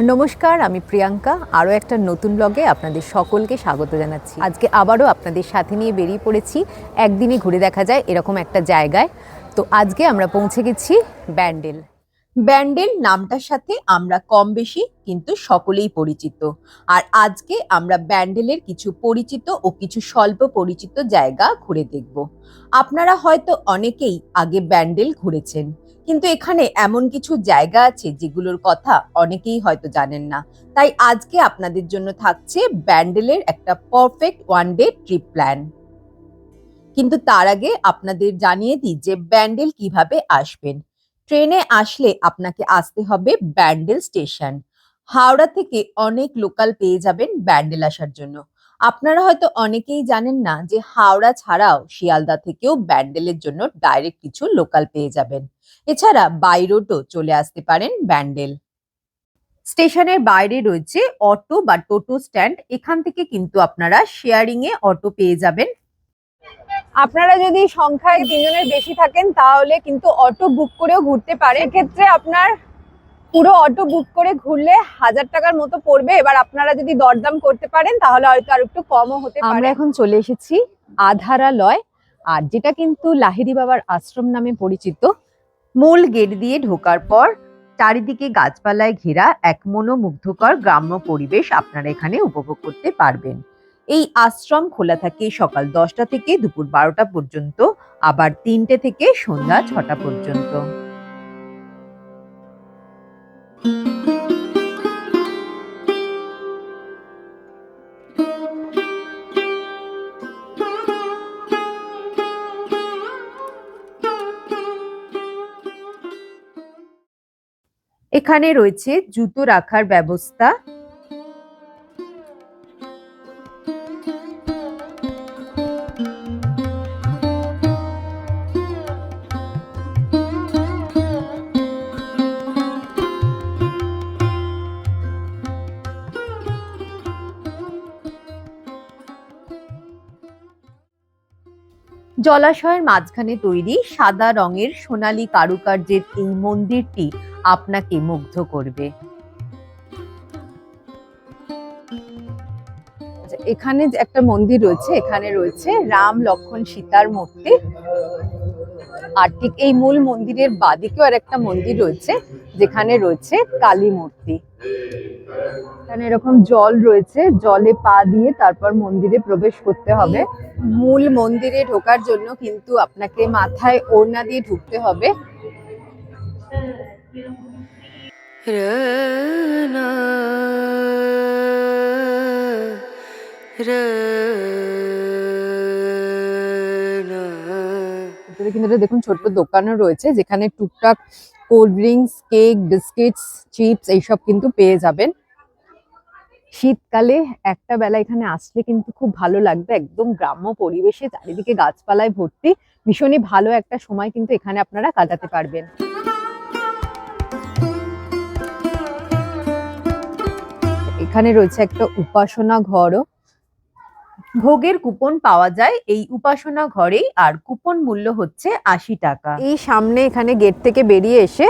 নমস্কার, আমি প্রিয়াঙ্কা। আরও একটা নতুন ব্লগে আপনাদের সকলকে স্বাগত জানাচ্ছি। আজকে আবারও আপনাদের সাথে নিয়ে বেরিয়ে পড়েছি। একদিনে ঘুরে দেখা যায় এরকম একটা জায়গায়। তো আজকে আমরা পৌঁছে গেছি ব্যান্ডেল। ব্যান্ডেল নামটার সাথে আমরা কম বেশি, কিন্তু সকলেই পরিচিত। আর আজকে আমরা ব্যান্ডেলের কিছু পরিচিত ও কিছু স্বল্প পরিচিত জায়গা ঘুরে দেখব। আপনারা হয়তো অনেকেই আগে ব্যান্ডেল ঘুরেছেন। কিন্তু এখানে এমন কিছু জায়গা আছে যেগুলোর কথা অনেকেই হয়তো জানেন না। তাই আজকে আপনাদের জন্য থাকছে ব্যান্ডেলের একটা perfect one day trip plan কিন্তু তার আগে আপনাদের জানিয়ে দিই যে ব্যান্ডেল কীভাবে আসবেন। ট্রেনে আসলে আপনাকে আসতে হবে ব্যান্ডেল স্টেশন। হাওড়া থেকে অনেক লোকাল পেয়ে যাবেন ব্যান্ডেল আসার জন্য। আপনারা হয়তো অনেকেই জানেন না যে হাওড়া ছাড়াও শিয়ালদা থেকেও ব্যান্ডেলের জন্য ডাইরেক্ট কিছু লোকাল পেয়ে যাবেন। এছাড়া বাই রোডও চলে আসতে পারেন ব্যান্ডেল। স্টেশনের বাইরে রয়েছে অটো বা টোটো স্ট্যান্ড। এখান থেকে কিন্তু আপনারা শেয়ারিং এ অটো পেয়ে যাবেন। আপনারা যদি সংখ্যায় তিনজনের বেশি থাকেন তাহলে কিন্তু অটো বুক করেও ঘুরতে পারে ক্ষেত্রে আপনার পুরো অটো বুক করে ঘুরলে হাজার টাকার মতো পড়বে। এবার আপনারা যদি দরদাম করতে পারেন, তাহলে হয়তো আর একটু কমও হতে আমরা পারে এখন চলে এসেছি আধারালয়, আর যেটা কিন্তু লাহিড়ি বাবার আশ্রম নামে পরিচিত। মূল গেট দিয়ে ঢোকার পর চারিদিকে গাছপালায় ঘেরা এক মনোমুগ্ধকর গ্রাম্য পরিবেশ আপনারা এখানে উপভোগ করতে পারবেন। এই আশ্রম খোলা থাকে সকাল দশটা থেকে দুপুর বারোটা পর্যন্ত, আবার তিনটে থেকে সন্ধ্যা ছটা পর্যন্ত। এখানে রয়েছে জুতো রাখার ব্যবস্থা। জলাশয়ের মাঝখানে তৈরি সাদা রঙের সোনালী কারুকার্যের এই মন্দিরটি আপনাকে মুগ্ধ করবে। আচ্ছা, এখানে একটা মন্দির রয়েছে এখানে রয়েছে রাম লক্ষণ সীতার মূর্তি। আর ঠিক এই মূল মন্দিরের বাদিকেও আর একটা মন্দির রয়েছে যেখানে রয়েছে কালী মূর্তি। এখানে এরকম জল রয়েছে জলে পা দিয়ে তারপর মন্দিরে প্রবেশ করতে হবে। মূল মন্দিরে ঢোকার জন্য কিন্তু আপনাকে মাথায় ওড়না দিয়ে ঢুকতে হবে। দেখুন ছোট্ট দোকানও রয়েছে, যেখানে টুকটাক cold drinks, cake, biscuits, chips এইসব কিন্তু পেয়ে যাবেন। শীতকালে একটা বেলা এখানে আসলে কিন্তু খুব ভালো লাগবে, একদম গ্রাম্য পরিবেশে চারিদিকে গাছপালায় ভর্তি। ভীষণই ভালো একটা সময় কিন্তু এখানে আপনারা কাটাতে পারবেন। এখানে রয়েছে একটা উপাসনা ঘরও। ভোগের কুপন পাওয়া যায়। এই উপাসনা ঘরেই আর কুপন মূল্য হচ্ছে আশি টাকা। এই সামনে এখানে গেট থেকে বেরিয়ে এসে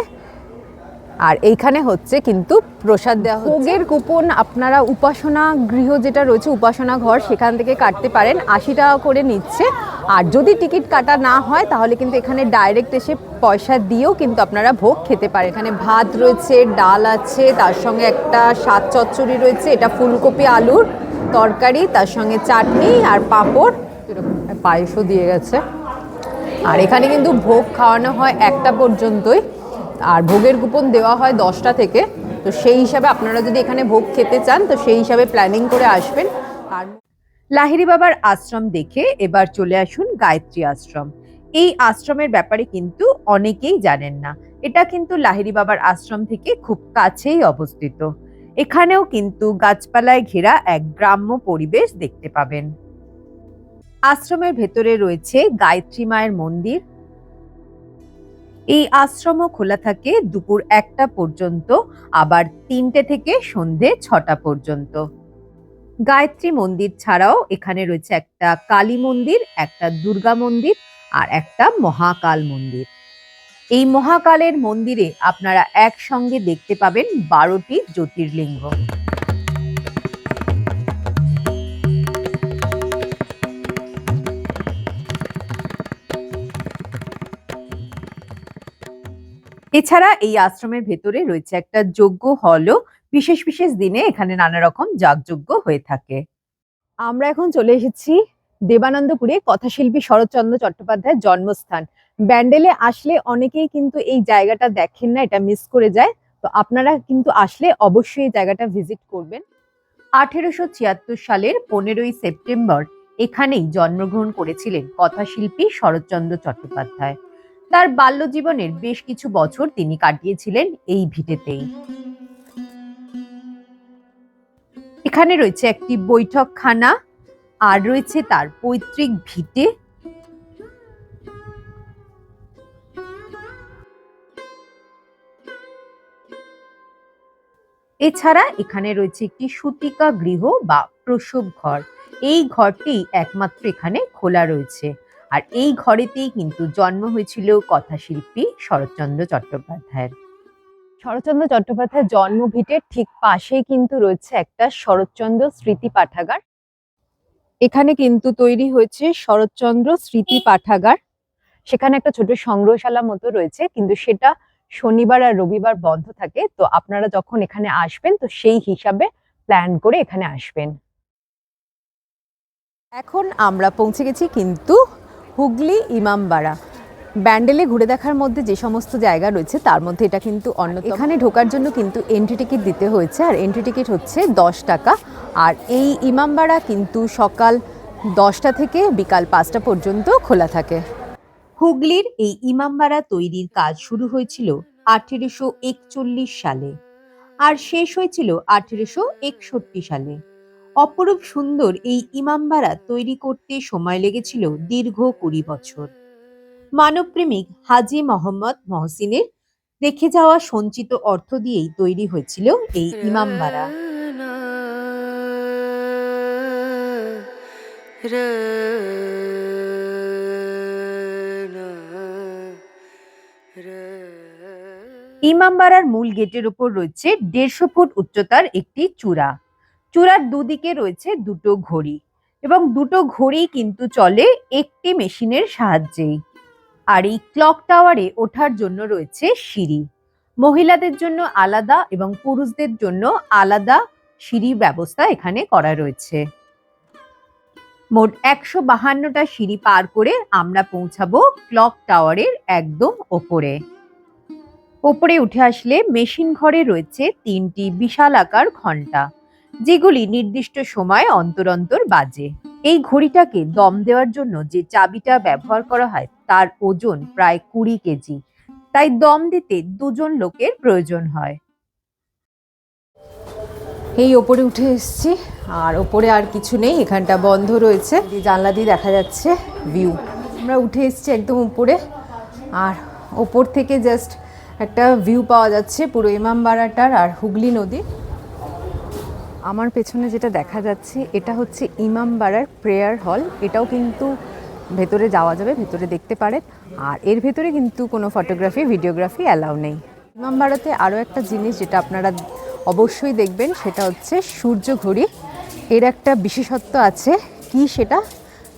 আর এইখানে হচ্ছে কিন্তু প্রসাদ দেওয়া ভোগের কুপন আপনারা উপাসনা গৃহ যেটা রয়েছে, উপাসনা ঘর, সেখান থেকে কাটতে পারেন। আশি টাকা করে নিচ্ছে। আর যদি টিকিট কাটা না হয়, তাহলে কিন্তু এখানে ডাইরেক্ট এসে পয়সা দিয়েও কিন্তু আপনারা ভোগ খেতে পারেন। এখানে ভাত রয়েছে, ডাল আছে, তার সঙ্গে একটা সাত চচ্চড়ি রয়েছে, এটা ফুলকপি, আলুর তরকারি, তার সঙ্গে চাটনি আর পাঁপড়। পায়েসও দিয়ে গেছে। আর এখানে কিন্তু ভোগ খাওয়ানো হয় একটা পর্যন্তই। আর ভোগের কুপন দেওয়া হয় দশটা থেকে, তো সেই হিসাবে আপনারা যদি এখানে ভোগ খেতে চান, তো সেই হিসাবে প্ল্যানিং করে আসবেন। আর লাহিড়ি বাবার আশ্রম দেখে এবার চলে আসুন গায়ত্রী আশ্রম। এই আশ্রমের ব্যাপারে কিন্তু অনেকেই জানেন না। এটা কিন্তু লাহিড়ি বাবার আশ্রম থেকে খুব কাছেই অবস্থিত। এখানেও কিন্তু গাছপালায় ঘেরা এক গ্রাম্য পরিবেশ দেখতে পাবেন। আশ্রমের ভেতরে রয়েছে গায়ত্রী মায়ের মন্দির এই আশ্রমও খোলা থাকে দুপুর একটা পর্যন্ত, আবার তিনটে থেকে সন্ধে ছটা পর্যন্ত। গায়ত্রী মন্দির ছাড়াও এখানে রয়েছে একটা কালী মন্দির, একটা দুর্গা মন্দির আর একটা মহাকাল মন্দির। এই মহাকালের মন্দিরে আপনারা একসঙ্গে দেখতে পাবেন বারোটি জ্যোতির্লিঙ্গ। এছাড়া এই আশ্রমের ভেতরে রয়েছে একটা যজ্ঞ হলও। বিশেষ বিশেষ দিনে এখানে নানা রকম যাগযজ্ঞ হয়ে থাকে। আমরা এখন চলে এসেছি দেবানন্দপুরে কথাশিল্পী শরৎচন্দ্র চট্টোপাধ্যায়ের জন্মস্থান। ব্যান্ডেলে আসলে অনেকেই কিন্তু এই জায়গাটা দেখেন না, এটা মিস করে যায়। তো আপনারা কিন্তু আসলে অবশ্যই এই জায়গাটা ভিজিট করবেন। আঠেরোশো ছিয়াত্তর সালের পনেরোই সেপ্টেম্বর এখানেই জন্মগ্রহণ করেছিলেন কথাশিল্পী শরৎচন্দ্র চট্টোপাধ্যায়। তার বাল্যজীবনের বেশ কিছু বছর তিনি কাটিয়েছিলেন এই ভিটেতেই। এখানে রয়েছে একটি বৈঠকখানা আর রয়েছে তার পৈতৃক ভিটে। এছাড়া এখানে রয়েছে একটি সুতিকা গৃহ বা প্রসব ঘর। এই ঘরটি একমাত্র এখানে খোলা রয়েছে। আর এই ঘরেতেই কিন্তু জন্ম হয়েছিল কথাশিল্পী শরৎচন্দ্র চট্টোপাধ্যায়ের। শরৎচন্দ্র চট্টোপাধ্যায়ের জন্মভিটের ঠিক পাশেই কিন্তু রয়েছে একটা শরৎচন্দ্র স্মৃতি পাঠাগার। এখানে কিন্তু তৈরি হয়েছে শরৎচন্দ্র স্মৃতি পাঠাগার। সেখানে একটা ছোট সংগ্রহশালা মতো রয়েছে কিন্তু সেটা শনিবার আর রবিবার বন্ধ থাকে। তো আপনারা যখন এখানে আসবেন তো সেই হিসাবে প্ল্যান করে এখানে আসবেন। এখন আমরা পৌঁছে গেছি কিন্তু হুগলি ইমামবাড়া। ব্যান্ডেলে ঘুরে দেখার মধ্যে যে সমস্ত জায়গা রয়েছে তার মধ্যে এটা কিন্তু অন্য এখানে ঢোকার জন্য কিন্তু এন্ট্রি টিকিট দিতে হয়েছে আর এন্ট্রি টিকিট হচ্ছে দশ টাকা। আর এই ইমামবাড়া কিন্তু সকাল দশটা থেকে বিকাল পাঁচটা পর্যন্ত খোলা থাকে। হুগলির এই ইমামবাড়া তৈরির কাজ শুরু হয়েছিল আঠেরোশো একচল্লিশ সালে আর শেষ হয়েছিল আঠেরোশো একষট্টি সালে। অপরূপ সুন্দর এই ইমামবাড়া তৈরি করতে সময় লেগেছিল দীর্ঘ কুড়ি বছর। মানবপ্রেমিক হাজি মোহাম্মদ মহসিনের রেখে যাওয়া সঞ্চিত অর্থ দিয়েই তৈরি হয়েছিল এই ইমামবাড়া। ইমামবাড়ার মূল গেটের ওপর রয়েছে দেড়শো ফুট উচ্চতার একটি চূড়া। চূড়ার দুদিকে রয়েছে দুটো ঘড়ি এবং দুটো ঘড়ি কিন্তু চলে একটি মেশিনের সাহায্যেই। আর এই ক্লক টাওয়ারে ওঠার জন্য রয়েছে সিঁড়ি। মহিলাদের জন্য আলাদা এবং পুরুষদের জন্য আলাদা সিঁড়ি ব্যবস্থা এখানে করা রয়েছে। মোট একশো বাহান্নটা সিঁড়ি পার করে আমরা পৌঁছাবো ক্লক টাওয়ারের একদম ওপরে। ওপরে উঠে আসলে মেশিন ঘরে রয়েছে তিনটি বিশাল আকার ঘণ্টা। যেগুলি নির্দিষ্ট সময় অন্তর অন্তর বাজে। এই ঘড়িটাকে দম দেওয়ার জন্য যে চাবিটা ব্যবহার করা হয়, তার ওজন প্রায় কুড়ি কেজি। তাই দম দিতে দুজন লোকের প্রয়োজন হয়। এই ওপরে উঠে এসছি, আর ওপরে আর কিছু নেই, এখানটা বন্ধ রয়েছে। জানলা দিয়ে দেখা যাচ্ছে ভিউ আমরা উঠে এসেছি একদম উপরে, আর ওপর থেকে জাস্ট একটা ভিউ পাওয়া যাচ্ছে, পুরো ইমামবাড়াটার আর হুগলি নদী আমার পেছনে যেটা দেখা যাচ্ছে, এটা হচ্ছে ইমামবাড়ার প্রেয়ার হল। এটাও কিন্তু ভেতরে যাওয়া যাবে, ভেতরে দেখতে পারেন। আর এর ভেতরে কিন্তু কোনো ফটোগ্রাফি ভিডিওগ্রাফি অ্যালাউ নেই। ইমামবাড়াতে আরও একটা জিনিস যেটা আপনারা অবশ্যই দেখবেন, সেটা হচ্ছে সূর্য ঘড়ি। এর একটা বিশেষত্ব আছে, কি সেটা?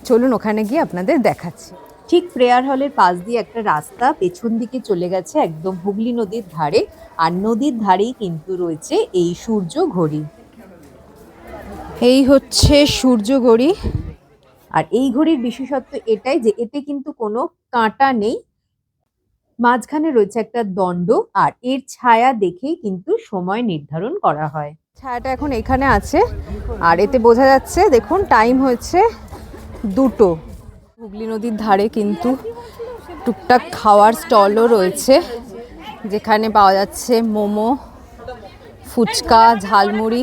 চলুন ওখানে গিয়ে আপনাদের দেখাচ্ছি। ঠিক প্রেয়ার হলের পাশ দিয়ে একটা রাস্তা পেছন দিকে চলে গেছে একদম হুগলি নদীর ধারে। আর নদীর ধারেই কিন্তু রয়েছে এই সূর্য ঘড়ি। এই হচ্ছে সূর্য ঘড়ি। আর এই ঘড়ির বিশেষত্ব এটাই যে এতে কিন্তু কোনো কাঁটা নেই। মাঝখানে রয়েছে একটা দণ্ড আর এর ছায়া দেখেই কিন্তু সময় নির্ধারণ করা হয়। ছায়াটা এখন এখানে আছে আর এতে বোঝা যাচ্ছে, দেখুন টাইম হয়েছে দুটো। হুগলি নদীর ধারে কিন্তু টুকটাক খাওয়ার স্টলও রয়েছে, যেখানে পাওয়া যাচ্ছে মোমো, ফুচকা, ঝালমুড়ি।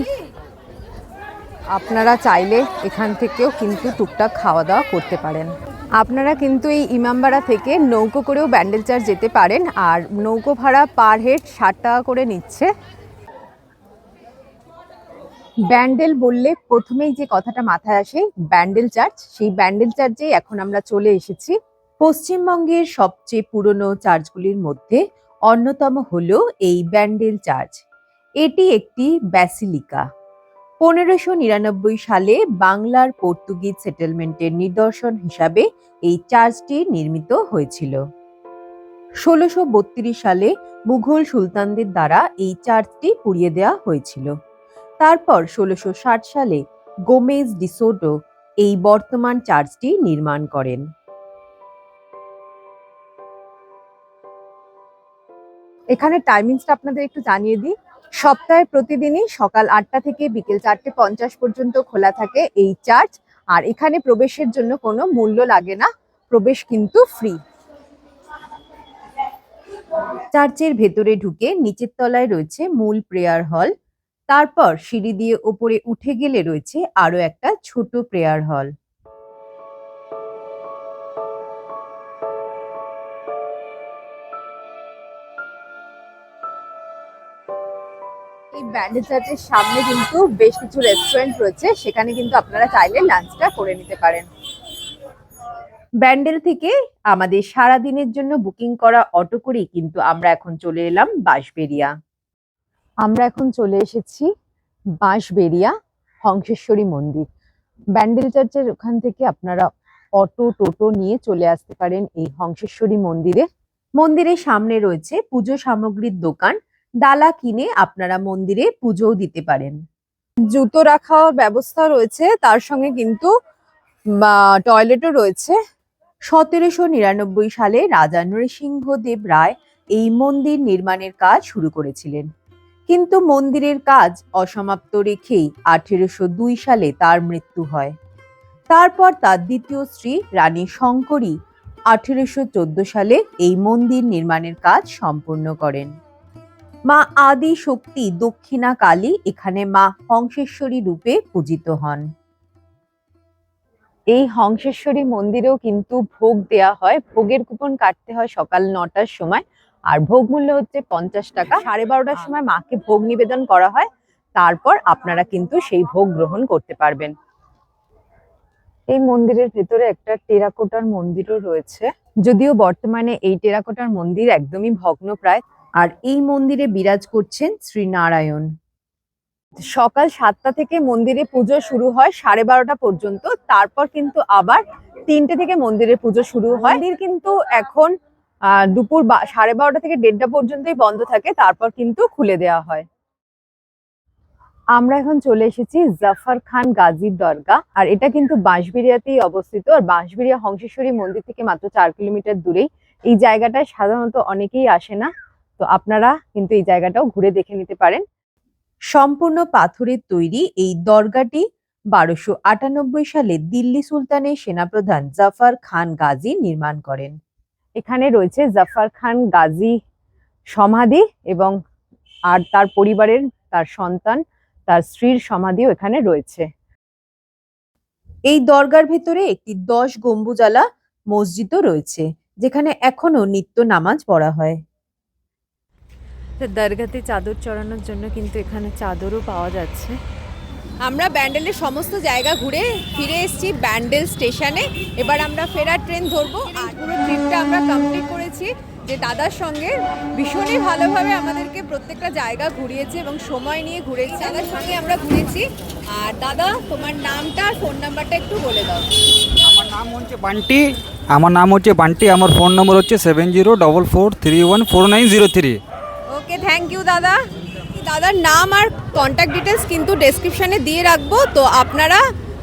আপনারা চাইলে এখান থেকেও কিন্তু টুকটাক খাওয়া দাওয়া করতে পারেন। আপনারা কিন্তু এই ইমামবাড়া থেকে নৌকো করেও ব্যান্ডেল চার্চ যেতে পারেন আর নৌকো ভাড়া পার হেড ষাট টাকা করে নিচ্ছে। ব্যান্ডেল বললে প্রথমেই যে কথাটা মাথায় আসে, ব্যান্ডেল চার্চ সেই ব্যান্ডেল চার্চেই এখন আমরা চলে এসেছি। পশ্চিমবঙ্গের সবচেয়ে পুরনো চার্চগুলির মধ্যে অন্যতম হল এই ব্যান্ডেল চার্চ এটি একটি ব্যাসিলিকা। পনেরোশো নিরানব্বই সালে বাংলার পর্তুগিজ সেটেলমেন্টের নিদর্শন হিসাবে এই চার্চটি নির্মিত হয়েছিল। ষোলোশো সালে মুঘল সুলতানদের দ্বারা এই চার্চটি পুড়িয়ে দেওয়া হয়েছিল। তারপর ষোলোশো সালে গোমেজ ডিসোটো এই বর্তমান চার্চটি নির্মাণ করেন। এখানে টাইমিংসটা আপনাদের একটু জানিয়ে দিই। সপ্তাহে প্রতিদিনই সকাল আটটা থেকে বিকেল চারটে পঞ্চাশ পর্যন্ত খোলা থাকে এই চার্চ আর এখানে প্রবেশের জন্য কোনো মূল্য লাগে না, প্রবেশ কিন্তু ফ্রি চার্চের ভেতরে ঢুকে নিচের তলায় রয়েছে মূল প্রেয়ার হল তারপর সিঁড়ি দিয়ে ওপরে উঠে গেলে রয়েছে আরও একটা ছোট প্রেয়ার হল ব্যান্ডেল চার্চের সামনে কিন্তু বেশ কিছু রেস্টুরেন্ট রয়েছে। সেখানে কিন্তু আপনারা চাইলে লাঞ্চটা করে নিতে পারেন। ব্যান্ডেল থেকে আমাদের সারা দিনের জন্য বুকিং করা অটো করেই কিন্তু আমরা এখন চলে এলাম বাঁশবেরিয়া আমরা এখন চলে এসেছি বাঁশবেরিয়া হংসেশ্বরী মন্দির। ব্যান্ডেল চার্চের ওখান থেকে আপনারা অটো টোটো নিয়ে চলে আসতে পারেন এই হংসেশ্বরী মন্দিরে। মন্দিরের সামনে রয়েছে পুজো সামগ্রীর দোকান। ডালা কিনে আপনারা মন্দিরে পুজোও দিতে পারেন। জুতো রাখার ব্যবস্থা রয়েছে, তার সঙ্গে কিন্তু টয়লেটও রয়েছে। সতেরোশো নিরানব্বই সালে রাজা নৃসিংহদেব রায় এই মন্দির নির্মাণের কাজ শুরু করেছিলেন। কিন্তু মন্দিরের কাজ অসমাপ্ত রেখেই আঠেরোশো দুই সালে তার মৃত্যু হয়। তারপর তার দ্বিতীয় স্ত্রী রানী শঙ্করী আঠেরোশো চোদ্দ সালে এই মন্দির নির্মাণের কাজ সম্পূর্ণ করেন। মা আদি শক্তি দক্ষিণা কালী এখানে মা হংসেশ্বরী রূপে পূজিত হন। এই হংসেশ্বরী মন্দিরেও কিন্তু ভোগ দেয়া হয়। ভোগের কুপন কাটতে হয় সকাল নটার সময়। আর ভোগ মূল্য হচ্ছে পঞ্চাশ টাকা। সাড়ে বারোটার সময় মাকে ভোগ নিবেদন করা হয়। তারপর আপনারা কিন্তু সেই ভোগ গ্রহণ করতে পারবেন। এই মন্দিরের ভেতরে একটা টেরাকোটার মন্দিরও রয়েছে। যদিও বর্তমানে এই টেরাকোটার মন্দির একদমই ভগ্নপ্রায় আর এই মন্দিরে বিরাজ করছেন শ্রীনারায়ণ। সকাল সাতটা থেকে মন্দিরে পুজো শুরু হয় সাড়ে বারোটা পর্যন্ত, তারপর কিন্তু আবার তিনটে থেকে মন্দিরে পুজো শুরু হয়। মন্দির কিন্তু এখন দুপুর সাড়ে বারোটা থেকে দেড়টা পর্যন্তই বন্ধ থাকে, তারপর কিন্তু খুলে দেওয়া হয়। আমরা এখন চলে এসেছি জাফর খান গাজীর দরগা, আর এটা কিন্তু বাঁশবিড়িয়াতেই অবস্থিত, আর বাঁশবিড়িয়া হংসেশ্বরী মন্দির থেকে মাত্র চার কিলোমিটার দূরেই। এই জায়গাটায় সাধারণত অনেকেই আসে না তো আপনারা কিন্তু এই জায়গাটাও ঘুরে দেখে নিতে পারেন। সম্পূর্ণ পাথরের তৈরি এই দরগাটি বারোশো আটানব্বই সালে দিল্লি সুলতানের সেনাপ্রধান জাফর খান গাজী নির্মাণ করেন। এখানে রয়েছে জাফর খান গাজী সমাধি এবং আর তার পরিবারের তার সন্তান, তার স্ত্রীর সমাধিও এখানে রয়েছে। এই দরগার ভেতরে একটি দশ গম্বুজালা মসজিদও রয়েছে, যেখানে এখনও নিত্য নামাজ পড়া হয়। দরগাতে চাদর চড়ানোর জন্য কিন্তু এখানে চাদরও পাওয়া যাচ্ছে। আমরা ব্যান্ডেলের সমস্ত জায়গা ঘুরে ফিরে এসেছি ব্যান্ডেল স্টেশনে। এবার আমরা ফেরার ট্রেন ধরবো। আর পুরো ট্রিপটা আমরা কমপ্লিট করেছি যে দাদার সঙ্গে ভীষণই ভালোভাবে আমাদেরকে প্রত্যেকটা জায়গা ঘুরিয়েছে এবং সময় নিয়ে ঘুরেছি। দাদার সঙ্গে আমরা ঘুরেছি। আর দাদা তোমার নামটা আর ফোন নাম্বারটা একটু বলে দাও। আমার নাম হচ্ছে বান্টি। আমার নাম হচ্ছে বান্টি। আমার ফোন নম্বর হচ্ছে seven zero double four three one four nine zero three okay thank you দাদা। দাদার নাম আর কন্ট্যাক্ট ডিটেলস কিন্তু ডেসক্রিপশনে দিয়ে রাখব, তো আপনারা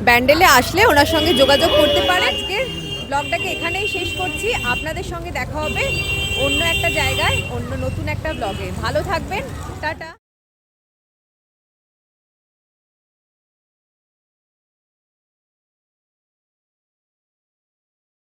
ব্যান্ডেলে আসলে ওনার সঙ্গে যোগাযোগ করতে পারেন। আজকে ব্লগটাকে এখানেই শেষ করছি। আপনাদের সঙ্গে দেখা হবে অন্য একটা জায়গায়, অন্য নতুন একটা ব্লগে। ভালো থাকবেন। টাটা।